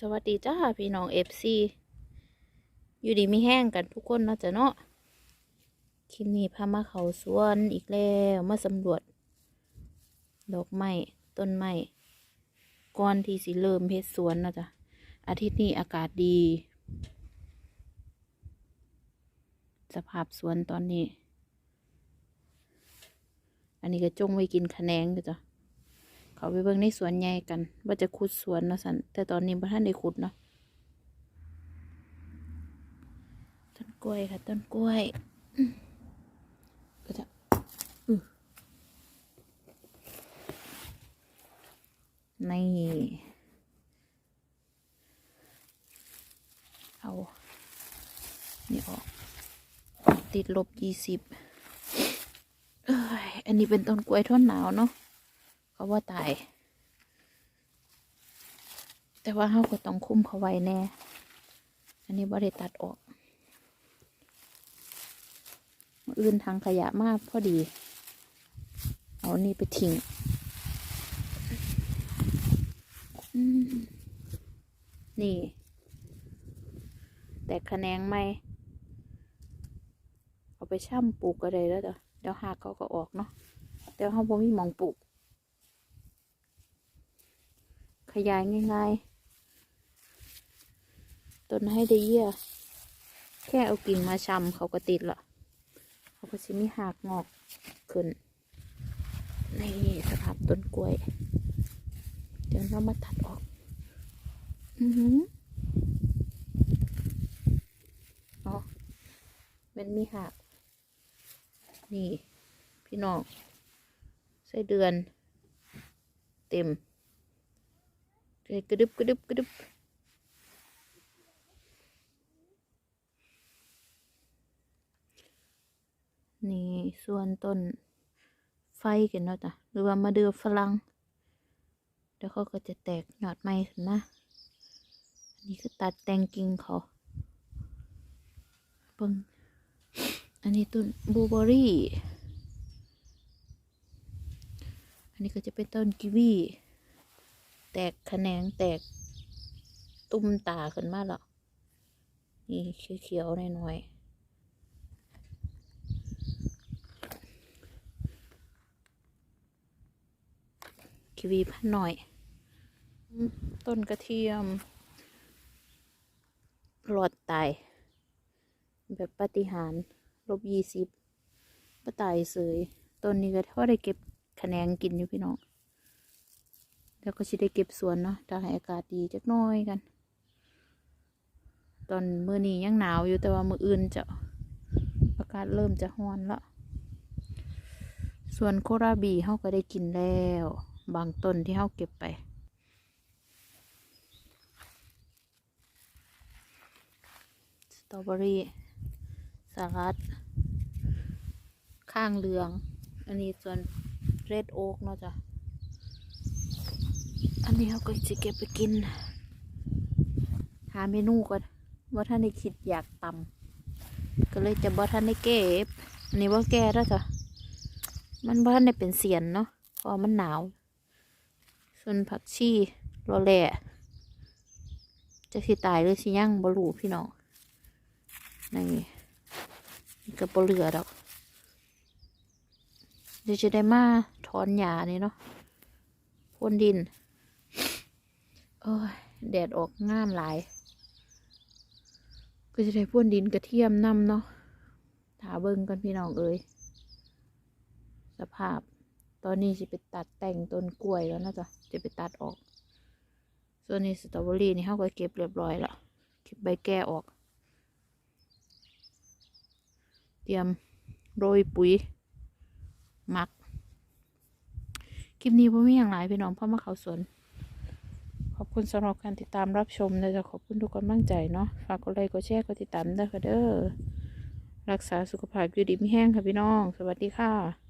สวัสดีจ้าพี่น้องเอฟซีอยู่ดีไม่แห้งกันทุกคนนะจ้ะเนาะคลิปนี้พามาเขาสวนอีกแล้วมาสำรวจ ดอกไม้ต้นไม้ก่อนที่สิเริ่มเฮ็ดสวนนะจ้ะอาทิตย์นี้อากาศดี สภาพสวนตอนนี้ อันนี้ก็จงไว้กินคะแนนเด้อจ้ะ เขาไปเบิ่งในสวนใหญ่กัน ว่าจะขุดสวนเนาะสันแต่ตอนนี้พระท่านได้ขุดเนาะต้นกล้วยค่ะ ต้นกล้วยก็จะอือนี่เอานี่ออก ติดลบยี่สิบเอ้ยอันนี้เป็นต้นกล้วยท่อนหนาวเนาะ เขาว่าตาย แต่ว่าเขาก็ต้องคุ้มเขาไว้แน่ อันนี้บ่ได้ตัดออกอื่นทางขยะมากพอดี เอานี่ไปทิ้งนี่ แต่คะแนงไม่ เอาไปช่ำปลูกก็ได้แล้วเด้อเดี๋ยวหากเขาก็ออกเนาะเดี๋ยวเขาบ่มีมองปลูก ขยายง่ายๆ ต้นให้ได้เยี่ยแค่เอากิ่งมาชำเขาก็ติดละเขาก็จะมีหากงอกขึ้น นี่สภาพต้นกล้วย เดี๋ยวเรามาตัดออก อือหืออ๋อมันมีหาก นี่ พี่น้องไส้เดือน เต็ม เลยกระดึบกระดึบกระดึบนี่ส่วนต้นไฟกันเนาะจ้ะหรือว่ามาเดือฝรั่งเดี๋ยวเขาก็จะแตกหยอดไม้ขึ้นมอันนี้คือตัดแต่งกิ่งเขาเบิ่งอันนี้ต้นบลูเบอร์รี่ อันนี้ก็จะเป็นต้นกีวี แตกแขนงแตก ตุ้มตาขึ้นมาแล้วนี่เขียวๆหน่อยๆคิวีพันหน่อย ต้นกระเทียมหลอดตาย แบบปฏิหารลบยี่สิบปตายเสยต้นนี้ก็เท่าได้เก็บแขนงกินอยู่พี่น้อง แล้วก็ชิได้เก็บสวนเนาะถ้าให้อากาศดีจักน้อยกัน ตอนมื้อนี้ยังหนาวอยู่แต่ว่ามื้ออื่นจะอากาศเริ่มจะร้อนละส่วนโคราบีเฮาก็ได้กินแล้ว บางต้นที่เฮาเก็บไป สตรอเบอรี่สลัด ข้างเหลือง อันนี้ส่วนเรดโอ๊กเนาะจ้ะ อันนี้เขาก็จะเก็บไปกิน หาเมนูก่อนว่าท่านได้คิดอยากตำก็เลยจะบ่ท่านได้เก็บ อันนี้ว่าแก่แล้วจ้ะมันบ่ท่านได้เป็นเสียนเนาะพราะมันหนาว ส่วนผักชีโรแล่จะสิตายหรือสิยั่งบ่รู้พี่น้องนี่นี่ก็บ่เหลือดอกเดี๋ยวจะได้มาถอนหญ้านี่เนาะพ่นดิน โอ้ยแดดออกงามหลาย ก็จะได้พ่นดินกระเทียมนำเนาะถาเบิ่งกันพี่น้องเอ้ยสภาพ ตอนนี้จะไปตัดแต่งต้นกล้วยแล้วนะจ๊ะจะไปตัดออก ส่วนนี้สตรอเบอรี่นี่เขาก็เก็บเรียบร้อยแล้วเก็บใบแก้ออก เตรียมโรยปุ๋ยหมักคลิปนี้พ่อไมีอย่างไรพี่น้องพ่อมาเขาสวน คุณสำหรับการติดตามรับชมนะจะขอบคุณทุกกำลังใจเนาะฝากกดไลค์กดแชร์กดติดตามด้วยค่ะเด้อรักษาสุขภาพอยู่ดีไม่แห้งค่ะพี่น้อง สวัสดีค่ะ